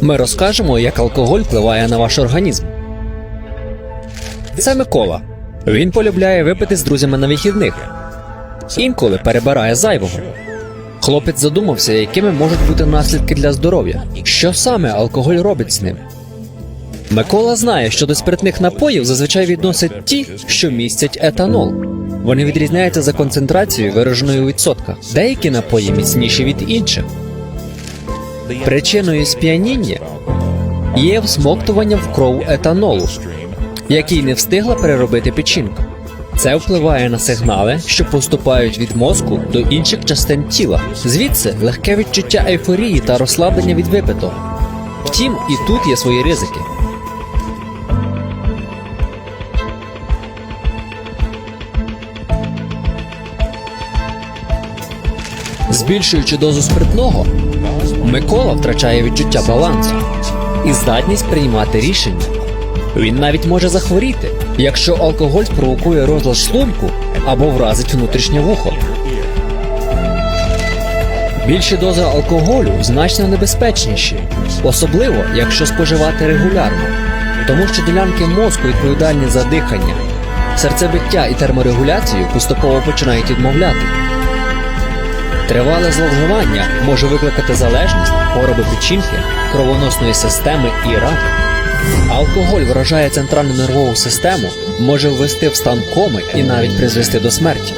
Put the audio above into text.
Ми розкажемо, як алкоголь впливає на ваш організм. Це Микола. Він полюбляє випити з друзями на вихідних. Інколи перебирає зайвого. Хлопець задумався, якими можуть бути наслідки для здоров'я. Що саме алкоголь робить з ним? Микола знає, що до спиртних напоїв зазвичай відносять ті, що містять етанол. Вони відрізняються за концентрацією, вираженою у відсотках. Деякі напої міцніші від інших. Причиною сп'яніння є всмоктування в кров етанолу, який не встигла переробити печінка. Це впливає на сигнали, що поступають від мозку до інших частин тіла. Звідси легке відчуття ейфорії та розслаблення від випитого. Втім, і тут є свої ризики. Збільшуючи дозу спиртного, Микола втрачає відчуття балансу і здатність приймати рішення. Він навіть може захворіти, якщо алкоголь спровокує розлад шлунку або вразить внутрішнє вухо. Більші дози алкоголю значно небезпечніші, особливо якщо споживати регулярно, тому що ділянки мозку відповідальні за дихання, серцебиття і терморегуляцію поступово починають відмовляти. Тривале зловживання може викликати залежність, хвороби печінки, кровоносної системи і рак. Алкоголь вражає центральну нервову систему, може ввести в стан коми і навіть призвести до смерті.